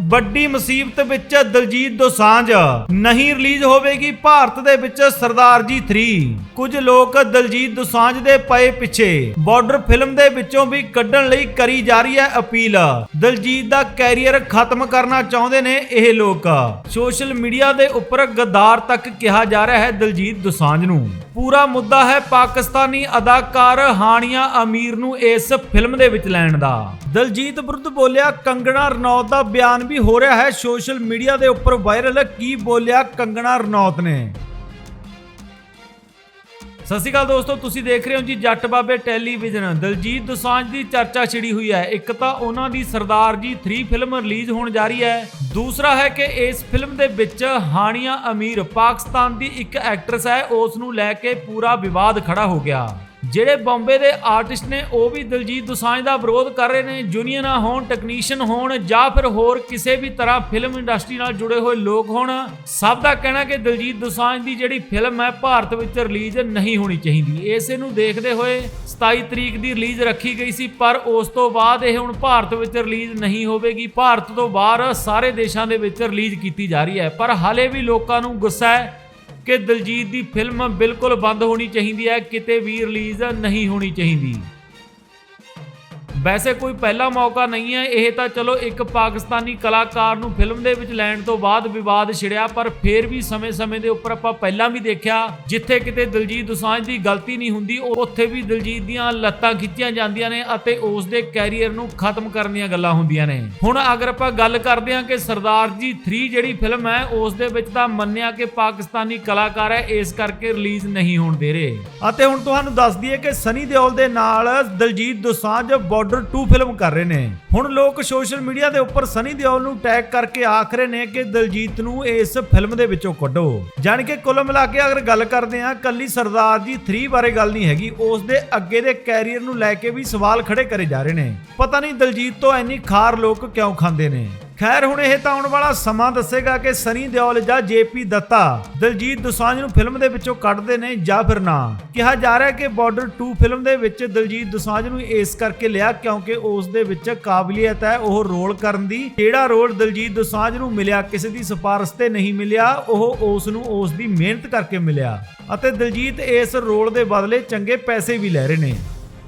ਵੱਡੀ ਮੁਸੀਬਤ ਵਿੱਚ ਦਲਜੀਤ ਦੋਸਾਂਝ ਨਹੀਂ ਰਿਲੀਜ਼ ਹੋਵੇਗੀ ਭਾਰਤ ਦੇ ਵਿੱਚ ਸਰਦਾਰ ਜੀ 3 ਕੁਝ ਲੋਕ ਦਲਜੀਤ ਦੋਸਾਂਝ ਦੇ ਪਏ ਪਿੱਛੇ। ਬਾਰਡਰ ਫਿਲਮ ਦੇ ਵਿੱਚੋਂ ਵੀ ਕੱਢਣ ਲਈ ਕਰੀ ਜਾ ਰਹੀ ਹੈ ਅਪੀਲ। ਦਲਜੀਤ ਦਾ ਕੈਰੀਅਰ ਖਤਮ ਕਰਨਾ ਚਾਹੁੰਦੇ ਨੇ ਇਹ ਲੋਕ। ਸੋਸ਼ਲ ਮੀਡੀਆ ਦੇ ਉੱਪਰ ਗਦਾਰ ਤੱਕ ਕਿਹਾ ਜਾ ਰਿਹਾ ਹੈ ਦਲਜੀਤ ਦੋਸਾਂਝ ਨੂੰ। ਪੂਰਾ ਮੁੱਦਾ ਹੈ ਪਾਕਿਸਤਾਨੀ ਅਦਾਕਾਰ ਹਾਨੀਆ ਅਮੀਰ ਨੂੰ ਇਸ ਫਿਲਮ ਦੇ ਵਿੱਚ ਲੈਣ ਦਾ। ਦਲਜੀਤ ਵਿਰੁੱਧ ਬੋਲਿਆ, ਕੰਗਣਾ ਰਣੌਤ ਦਾ ਬਿਆਨ ਵੀ ਹੋ ਰਿਹਾ ਹੈ, ਸੋਸ਼ਲ ਮੀਡੀਆ ਦੇ ਉੱਪਰ ਵਾਇਰਲ ਕੀ ਬੋਲਿਆ ਕੰਗਣਾ ਰਣੌਤ ਨੇ। ਸਤਿ ਸ਼੍ਰੀ ਅਕਾਲ ਦੋਸਤੋ, ਤੁਸੀਂ ਦੇਖ ਰਹੇ ਹੋ ਜੀ ਜੱਟ ਬਾਬੇ ਟੈਲੀਵਿਜ਼ਨ। ਦਲਜੀਤ ਦੋਸਾਂਝ ਦੀ ਚਰਚਾ ਛਿੜੀ ਹੋਈ ਹੈ। ਇੱਕ ਤਾਂ ਉਹਨਾਂ ਦੀ ਸਰਦਾਰ ਜੀ 3 ਫਿਲਮ ਰਿਲੀਜ਼ ਹੋਣ ਜਾ ਰਹੀ ਹੈ। ਦੂਸਰਾ ਹੈ ਕਿ ਇਸ ਫਿਲਮ ਦੇ ਵਿੱਚ ਹਾਨੀਆ ਅਮੀਰ ਪਾਕਿਸਤਾਨ ਦੀ ਇੱਕ ਐਕਟਰਸ ਹੈ, ਉਸ ਨੂੰ ਲੈ ਕੇ ਪੂਰਾ ਵਿਵਾਦ ਖੜਾ ਹੋ ਗਿਆ। ਜਿਹੜੇ ਬੰਬੇ ਦੇ ਆਰਟਿਸਟ ਨੇ, ਉਹ ਵੀ ਦਿਲਜੀਤ ਦੁਸਾਂਝ ਦਾ ਵਿਰੋਧ ਕਰ ਰਹੇ ਨੇ। ਯੂਨੀਅਨਾਂ ਹੋਣ ਟੈਕਨੀਸ਼ੀਅਨ ਹੋਣ ਜਾਂ ਫਿਰ ਹੋਰ ਕਿਸੇ ਵੀ ਤਰ੍ਹਾਂ ਫਿਲਮ ਇੰਡਸਟਰੀ ਨਾਲ ਜੁੜੇ ਹੋਏ ਲੋਕ ਹੋਣ, ਸਭ ਦਾ ਕਹਿਣਾ ਕਿ ਦਿਲਜੀਤ ਦੁਸਾਂਝ ਦੀ ਜਿਹੜੀ ਫਿਲਮ ਹੈ, ਭਾਰਤ ਵਿੱਚ ਰਿਲੀਜ਼ ਨਹੀਂ ਹੋਣੀ ਚਾਹੀਦੀ। ਇਸੇ ਨੂੰ ਦੇਖਦੇ ਹੋਏ 27 ਤਰੀਕ ਦੀ ਰਿਲੀਜ਼ ਰੱਖੀ ਗਈ ਸੀ, ਪਰ ਉਸ ਤੋਂ ਬਾਅਦ ਇਹ ਹੁਣ ਭਾਰਤ ਵਿੱਚ ਰਿਲੀਜ਼ ਨਹੀਂ ਹੋਵੇਗੀ। ਭਾਰਤ ਤੋਂ ਬਾਹਰ ਸਾਰੇ ਦੇਸ਼ਾਂ ਦੇ ਵਿੱਚ ਰਿਲੀਜ਼ ਕੀਤੀ ਜਾ ਰਹੀ ਹੈ। ਪਰ ਹਾਲੇ ਵੀ ਲੋਕਾਂ ਨੂੰ ਗੁੱਸਾ ਹੈ ਕਿ ਦਲਜੀਤ ਦੀ ਫਿਲਮ ਬਿਲਕੁਲ ਬੰਦ ਹੋਣੀ ਚਾਹੀਦੀ ਹੈ, ਕਿਤੇ ਵੀ ਰਿਲੀਜ਼ ਨਹੀਂ ਹੋਣੀ ਚਾਹੀਦੀ। ਵੈਸੇ ਕੋਈ ਪਹਿਲਾ ਮੌਕਾ ਨਹੀਂ ਹੈ, ਇਹ ਤਾਂ ਚਲੋ ਇੱਕ ਪਾਕਿਸਤਾਨੀ ਕਲਾਕਾਰ ਨੂੰ ਫਿਲਮ ਦੇ ਵਿੱਚ ਲੈਣ ਤੋਂ ਬਾਅਦ ਵਿਵਾਦ ਛਿੜਿਆ, ਪਰ ਫੇਰ ਵੀ ਸਮੇਂ-ਸਮੇਂ ਦੇ ਉੱਪਰ ਆਪਾਂ ਪਹਿਲਾਂ ਵੀ ਦੇਖਿਆ, ਜਿੱਥੇ ਕਿਤੇ ਦਿਲਜੀਤ ਦੁਸਾਂਝ ਦੀ ਗਲਤੀ ਨਹੀਂ ਹੁੰਦੀ ਉੱਥੇ ਵੀ ਦਿਲਜੀਤ ਦੀਆਂ ਲੱਤਾਂ ਖਿੱਚੀਆਂ ਜਾਂਦੀਆਂ ਨੇ ਅਤੇ ਉਸ ਦੇ ਕੈਰੀਅਰ ਨੂੰ ਖਤਮ ਕਰਨ ਦੀਆਂ ਗੱਲਾਂ ਹੁੰਦੀਆਂ ਨੇ। ਹੁਣ ਅਗਰ ਆਪਾਂ ਗੱਲ ਕਰਦੇ ਹਾਂ ਕਿ ਸਰਦਾਰ ਜੀ 3 ਜਿਹੜੀ ਫਿਲਮ ਹੈ, ਉਸ ਦੇ ਵਿੱਚ ਤਾਂ ਮੰਨਿਆ ਕਿ ਪਾਕਿਸਤਾਨੀ ਕਲਾਕਾਰ ਹੈ, ਇਸ ਕਰਕੇ ਰਿਲੀਜ਼ ਨਹੀਂ ਹੋਣ ਦੇ ਰਹੇ। ਅਤੇ ਹੁਣ ਤੁਹਾਨੂੰ ਦੱਸ ਦਈਏ ਕਿ ਸਨੀ ਦਿਓਲ ਦੇ ਨਾਲ ਦਲਜੀਤ ਦੋਸਾਂਝ ਬਾਰਡਰ 2 ਫਿਲਮ ਕਰ ਰਹੇ ਨੇ। ਹੁਣ ਲੋਕ ਸੋਸ਼ਲ ਮੀਡੀਆ ਦੇ ਉੱਪਰ ਸਨੀ ਦਿਓਲ ਨੂੰ ਟੈਗ ਕਰਕੇ ਆਖ ਰਹੇ ਨੇ ਕਿ ਦਲਜੀਤ ਨੂੰ ਇਸ ਫਿਲਮ ਦੇ ਵਿੱਚੋਂ ਕੱਢੋ। ਜਾਣੀ ਕਿ ਕੁੱਲ ਮਿਲਾ ਕੇ ਅਗਰ ਗੱਲ ਕਰਦੇ ਹਾਂ, ਕੱਲੀ ਸਰਦਾਰ ਜੀ 3 ਬਾਰੇ ਗੱਲ ਨਹੀਂ ਹੈਗੀ ਉਸ ਦੇ ਅੱਗੇ ਦੇ ਕੈਰੀਅਰ ਨੂੰ ਲੈ ਕੇ ਵੀ ਸਵਾਲ ਖੜੇ ਕਰੇ ਜਾ ਰਹੇ ਨੇ। ਪਤਾ ਨਹੀਂ ਦਲਜੀਤ ਤੋਂ ਇੰਨੀ ਖਾਰ ਲੋਕ ਕਿਉਂ ਖਾਂਦੇ ਨੇ। ਖੈਰ, ਹੁਣ ਇਹ ਤਾਂ ਆਉਣ ਵਾਲਾ ਸਮਾਂ ਦੱਸੇਗਾ ਕਿ ਸਨੀ ਦਿਓਲ ਜਾਂ ਜੇਪੀ ਦੱਤਾ ਦਿਲਜੀਤ ਦੋਸਾਂਝ ਨੂੰ ਫਿਲਮ ਦੇ ਵਿੱਚੋਂ ਕੱਢਦੇ ਨੇ ਜਾਂ ਫਿਰ ਨਾ। ਕਿਹਾ ਜਾ ਰਿਹਾ ਕਿ ਬਾਰਡਰ 2 ਫਿਲਮ ਦੇ ਵਿੱਚ ਦਲਜੀਤ ਦੋਸਾਂਝ ਨੂੰ ਇਸ ਕਰਕੇ ਲਿਆ ਕਿਉਂਕਿ ਉਸ ਦੇ ਵਿੱਚ ਕਾਬਲੀਅਤ ਹੈ ਉਹ ਰੋਲ ਕਰਨ ਦੀ। ਜਿਹੜਾ ਰੋਲ ਦਲਜੀਤ ਦੋਸਾਂਝ ਨੂੰ ਮਿਲਿਆ, ਕਿਸੇ ਦੀ ਸਿਫਾਰਿਸ਼ ਤੇ ਨਹੀਂ ਮਿਲਿਆ, ਉਹ ਉਸ ਨੂੰ ਉਸ ਦੀ ਮਿਹਨਤ ਕਰਕੇ ਮਿਲਿਆ। ਅਤੇ ਦਿਲਜੀਤ ਇਸ ਰੋਲ ਦੇ ਬਦਲੇ ਚੰਗੇ ਪੈਸੇ ਵੀ ਲੈ ਰਹੇ ਨੇ।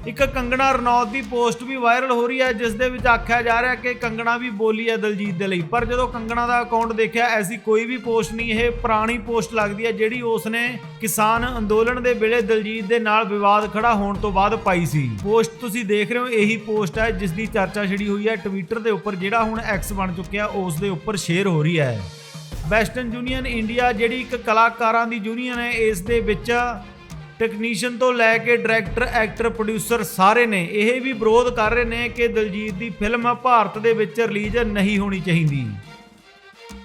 ਇੱਕ ਕੰਗਣਾ ਰਣੌਤ ਦੀ ਪੋਸਟ ਵੀ ਵਾਇਰਲ ਹੋ ਰਹੀ ਹੈ, ਜਿਸ ਦੇ ਵਿੱਚ ਆਖਿਆ ਜਾ ਰਿਹਾ ਕਿ ਕੰਗਣਾ ਵੀ ਬੋਲੀ ਹੈ ਦਲਜੀਤ ਦੇ ਲਈ। ਪਰ ਜਦੋਂ ਕੰਗਣਾ ਦਾ ਅਕਾਊਂਟ ਦੇਖਿਆ, ਐਸੀ ਕੋਈ ਵੀ ਪੋਸਟ ਨਹੀਂ, ਇਹ ਪੁਰਾਣੀ ਪੋਸਟ ਲੱਗਦੀ ਹੈ, ਜਿਹੜੀ ਉਸਨੇ ਕਿਸਾਨ ਅੰਦੋਲਨ ਦੇ ਵੇਲੇ ਦਲਜੀਤ ਦੇ ਨਾਲ ਵਿਵਾਦ ਖੜਾ ਹੋਣ ਤੋਂ ਬਾਅਦ ਪਾਈ ਸੀ। ਪੋਸਟ ਤੁਸੀਂ ਦੇਖ ਰਹੇ ਹੋ, ਇਹੀ ਪੋਸਟ ਹੈ, ਜਿਸ ਦੀ ਚਰਚਾ ਛਿੜੀ ਹੋਈ ਹੈ, ਟਵਿੱਟਰ ਦੇ ਉੱਪਰ, ਜਿਹੜਾ ਹੁਣ ਐਕਸ ਬਣ ਚੁੱਕਿਆ, ਉਸ ਦੇ ਉੱਪਰ ਸ਼ੇਅਰ ਹੋ ਰਹੀ ਹੈ। ਵੈਸਟਰਨ ਯੂਨੀਅਨ ਇੰਡੀਆ, ਜਿਹੜੀ ਇੱਕ ਕਲਾਕਾਰਾਂ ਦੀ ਯੂਨੀਅਨ ਹੈ, ਇਸ ਦੇ ਵਿੱਚ ਟੈਕਨੀਸ਼ੀਅਨ ਤੋਂ ਲੈ ਕੇ ਡਾਇਰੈਕਟਰ ਐਕਟਰ ਪ੍ਰੋਡਿਊਸਰ ਸਾਰੇ ਨੇ ਇਹ ਵੀ ਵਿਰੋਧ ਕਰ ਰਹੇ ਨੇ ਕਿ ਦਲਜੀਤ ਦੀ ਫਿਲਮ ਭਾਰਤ ਦੇ ਵਿੱਚ ਰਿਲੀਜ਼ ਨਹੀਂ ਹੋਣੀ ਚਾਹੀਦੀ।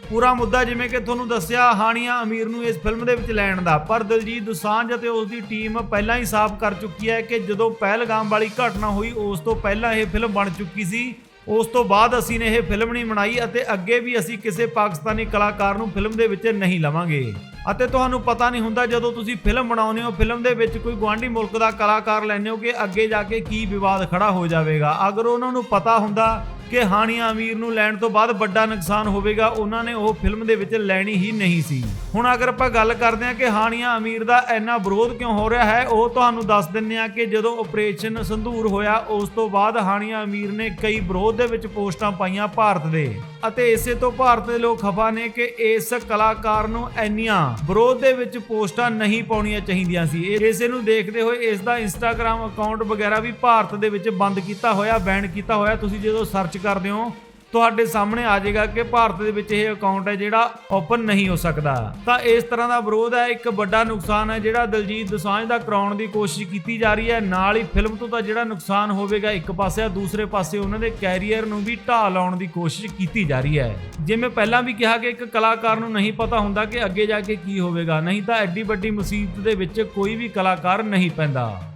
ਪੂਰਾ ਮੁੱਦਾ ਜਿਵੇਂ ਕਿ ਤੁਹਾਨੂੰ ਦੱਸਿਆ ਹਾਨੀਆ ਅਮੀਰ ਨੂੰ ਇਸ ਫਿਲਮ ਦੇ ਵਿੱਚ ਲੈਣ ਦਾ। ਪਰ ਦਲਜੀਤ ਦੁਸਾਂਝ ਅਤੇ ਉਸ ਦੀ ਟੀਮ ਪਹਿਲਾਂ ਹੀ ਸਾਫ਼ ਕਰ ਚੁੱਕੀ ਹੈ ਕਿ ਜਦੋਂ ਪਹਿਲਗਾਮ ਵਾਲੀ ਘਟਨਾ ਹੋਈ, ਉਸ ਤੋਂ ਪਹਿਲਾਂ ਇਹ ਫਿਲਮ ਬਣ ਚੁੱਕੀ ਸੀ। ਉਸ ਤੋਂ ਬਾਅਦ ਅਸੀਂ ਨੇ ਇਹ ਫਿਲਮ ਨਹੀਂ ਬਣਾਈ ਅਤੇ ਅੱਗੇ ਵੀ ਅਸੀਂ ਕਿਸੇ ਪਾਕਿਸਤਾਨੀ ਕਲਾਕਾਰ ਨੂੰ ਫਿਲਮ ਦੇ ਵਿੱਚ ਨਹੀਂ ਲਵਾਂਗੇ। ਅਤੇ ਤੁਹਾਨੂੰ ਪਤਾ ਨਹੀਂ ਹੁੰਦਾ ਜਦੋਂ ਤੁਸੀਂ ਫਿਲਮ ਬਣਾਉਂਦੇ ਹੋ, ਫਿਲਮ ਦੇ ਵਿੱਚ ਕੋਈ ਗਵਾਂਢੀ ਮੁਲਕ ਦਾ ਕਲਾਕਾਰ ਲੈਂਦੇ ਹੋ ਕਿ ਅੱਗੇ ਜਾ ਕੇ ਕੀ ਵਿਵਾਦ ਖੜਾ ਹੋ ਜਾਵੇਗਾ। ਅਗਰ ਉਹਨਾਂ ਨੂੰ ਪਤਾ ਹੁੰਦਾ ਕਿ ਹਾਨੀਆ ਅਮੀਰ ਨੂੰ ਲੈਣ ਤੋਂ ਬਾਅਦ ਵੱਡਾ ਨੁਕਸਾਨ ਹੋਵੇਗਾ, ਉਹਨਾਂ ਨੇ ਉਹ ਫਿਲਮ ਦੇ ਵਿੱਚ ਲੈਣੀ ਹੀ ਨਹੀਂ ਸੀ। ਹੁਣ ਅਗਰ ਆਪਾਂ ਗੱਲ ਕਰਦੇ ਹਾਂ ਕਿ ਹਾਨੀਆ ਅਮੀਰ ਦਾ ਇੰਨਾ ਵਿਰੋਧ ਕਿਉਂ ਹੋ ਰਿਹਾ ਹੈ, ਉਹ ਤੁਹਾਨੂੰ ਦੱਸ ਦਿੰਨੇ ਆ ਕਿ ਜਦੋਂ ਆਪਰੇਸ਼ਨ ਸੰਧੂਰ ਹੋਇਆ, ਉਸ ਤੋਂ ਬਾਅਦ ਹਾਨੀਆ ਅਮੀਰ ਨੇ ਕਈ ਵਿਰੋਧ ਦੇ ਵਿੱਚ ਪੋਸਟਾਂ ਪਾਈਆਂ ਭਾਰਤ ਦੇ। ਅਤੇ ਇਸੇ ਤੋਂ ਭਾਰਤ ਦੇ ਲੋਕ ਖਫਾ ਨੇ ਕਿ ਇਸ ਕਲਾਕਾਰ ਨੂੰ ਇੰਨੀਆਂ ਵਿਰੋਧ ਦੇ ਵਿੱਚ ਪੋਸਟਾਂ ਨਹੀਂ ਪਾਉਣੀਆਂ ਚਾਹੀਦੀਆਂ ਸੀ। ਇਸੇ ਨੂੰ ਦੇਖਦੇ ਹੋਏ ਇਸ ਦਾ ਇੰਸਟਾਗ੍ਰam ਅਕਾਊਂਟ ਵਗੈਰਾ ਵੀ ਭਾਰਤ ਦੇ ਵਿੱਚ ਬੰਦ ਕੀਤਾ ਹੋਇਆ ਬੈਨ ਕੀਤਾ ਹੋਇਆ। ਤੁਸੀਂ ਜਦੋਂ ਸਰਚ ਕਰਦੇ ਹੋ, ਤੁਹਾਡੇ ਸਾਹਮਣੇ ਆ ਜਾਏਗਾ ਕਿ ਭਾਰਤ ਦੇ ਵਿੱਚ ਇਹ ਅਕਾਊਂਟ ਹੈ ਜਿਹੜਾ ਓਪਨ ਨਹੀਂ ਹੋ ਸਕਦਾ। ਤਾਂ ਇਸ ਤਰ੍ਹਾਂ ਦਾ ਵਿਰੋਧ ਹੈ, ਇੱਕ ਵੱਡਾ ਨੁਕਸਾਨ ਹੈ ਜਿਹੜਾ ਦਲਜੀਤ ਦੋਸਾਂਝ ਦਾ ਕਰਾਉਣ ਦੀ ਕੋਸ਼ਿਸ਼ ਕੀਤੀ ਜਾ ਰਹੀ ਹੈ। ਨਾਲ ਹੀ ਫਿਲਮ ਤੋਂ ਤਾਂ ਜਿਹੜਾ ਨੁਕਸਾਨ ਹੋਵੇਗਾ, ਇੱਕ ਪਾਸੇ ਆ, ਦੂਸਰੇ ਪਾਸੇ ਉਹਨਾਂ ਦੇ ਕੈਰੀਅਰ ਨੂੰ ਵੀ ਢਾਹ ਲਾਉਣ ਦੀ ਕੋਸ਼ਿਸ਼ ਕੀਤੀ ਜਾ ਰਹੀ ਹੈ। ਜਿਵੇਂ ਪਹਿਲਾਂ ਵੀ ਕਿਹਾ ਕਿ ਇੱਕ ਕਲਾਕਾਰ ਨੂੰ ਨਹੀਂ ਪਤਾ ਹੁੰਦਾ ਕਿ ਅੱਗੇ ਜਾ ਕੇ ਕੀ ਹੋਵੇਗਾ, ਨਹੀਂ ਤਾਂ ਐਡੀ ਵੱਡੀ ਮੁਸੀਬਤ ਦੇ ਵਿੱਚ ਕੋਈ ਵੀ ਕਲਾਕਾਰ ਨਹੀਂ ਪੈਂਦਾ।